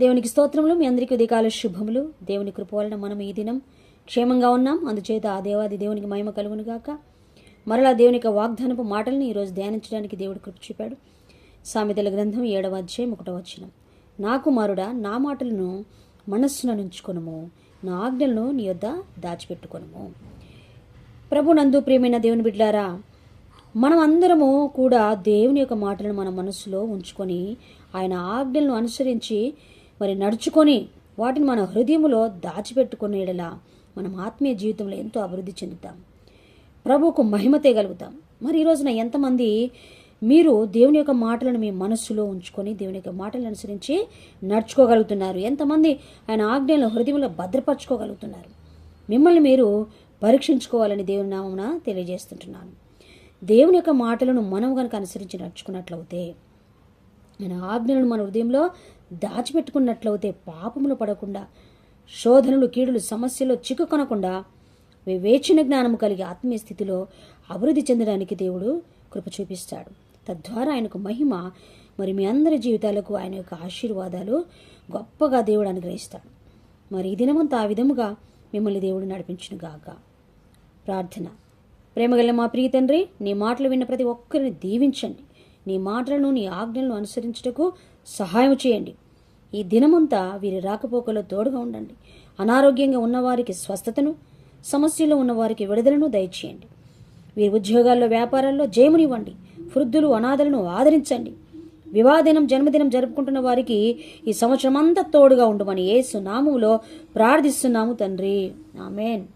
దేవునికి స్తోత్రములు మీ అందరికీ ఉదయకాల శుభములు. దేవుని కృప వలన మనం ఈ దినం క్షేమంగా ఉన్నాం. అందుచేత ఆ దేవాది దేవునికి మహిమ కలుగును గాక మరలా దేవుని యొక్క వాగ్దానపు మాటలను ఈరోజు ధ్యానించడానికి దేవుడు కృప చూపాడు. సామెతల గ్రంథం ఏడవ అధ్యాయం ఒకటవ వచనం. నా కుమారుడా నా మాటలను మనస్సున నుంచుకొనము. నా ఆజ్ఞలను నీ యొద్ద దాచిపెట్టుకొనము. ప్రభు నందు ప్రియమైన దేవుని బిడ్డారా మనం అందరము కూడా దేవుని యొక్క మాటలను మన మనసులో ఉంచుకొని ఆయన ఆజ్ఞలను అనుసరించి మరి నడుచుకొని వాటిని మన హృదయంలో దాచిపెట్టుకునేలా మనం ఆత్మీయ జీవితంలో ఎంతో అభివృద్ధి చెందుతాం. ప్రభువుకు మహిమ తేగలుగుతాం. మరి ఈ రోజున ఎంతమంది మీరు దేవుని యొక్క మాటలను మీ మనస్సులో ఉంచుకొని దేవుని యొక్క మాటలను అనుసరించి నడుచుకోగలుగుతున్నారు? ఎంతమంది ఆయన ఆజ్ఞలను హృదయంలో భద్రపరచుకోగలుగుతున్నారు? మిమ్మల్ని మీరు పరీక్షించుకోవాలని దేవుని నామమున తెలియజేస్తుంటున్నాను. దేవుని యొక్క మాటలను మనం కనుక అనుసరించి నడుచుకున్నట్లయితే ఆయన ఆజ్ఞలను మన హృదయంలో దాచిపెట్టుకున్నట్లయితే పాపములు పడకుండా శోధనలు కీడులు సమస్యలు చిక్కుకొనకుండా వివేచన జ్ఞానము కలిగి ఆత్మీయ స్థితిలో అభివృద్ధి చెందడానికి దేవుడు కృప చూపిస్తాడు. తద్వారా ఆయనకు మహిమ మరి మీ అందరి జీవితాలకు ఆయన యొక్క ఆశీర్వాదాలు గొప్పగా దేవుడు అనుగ్రహిస్తాడు. మరి ఈ దినమంతా ఆ విధముగా మిమ్మల్ని దేవుడు నడిపించును గాక ప్రార్థన. ప్రేమగల మా ప్రియ తండ్రి నీ మాటలు విన్న ప్రతి ఒక్కరిని దీవించండి. నీ మాటలను నీ ఆజ్ఞలను అనుసరించుటకు సహాయం చేయండి. ఈ దినమంతా వీరి రాకపోకలో తోడుగా ఉండండి. అనారోగ్యంగా ఉన్నవారికి స్వస్థతను సమస్యలో ఉన్నవారికి విడుదలను దయచేయండి. వీరి ఉద్యోగాల్లో వ్యాపారాల్లో జయమునివ్వండి వృద్ధులు అనాథలను ఆదరించండి. వివాహదినం జన్మదినం జరుపుకుంటున్న వారికి ఈ సంవత్సరం అంతా తోడుగా ఉండమని ఏసు నామములో ప్రార్థిస్తున్నాము తండ్రి. ఆమెన్.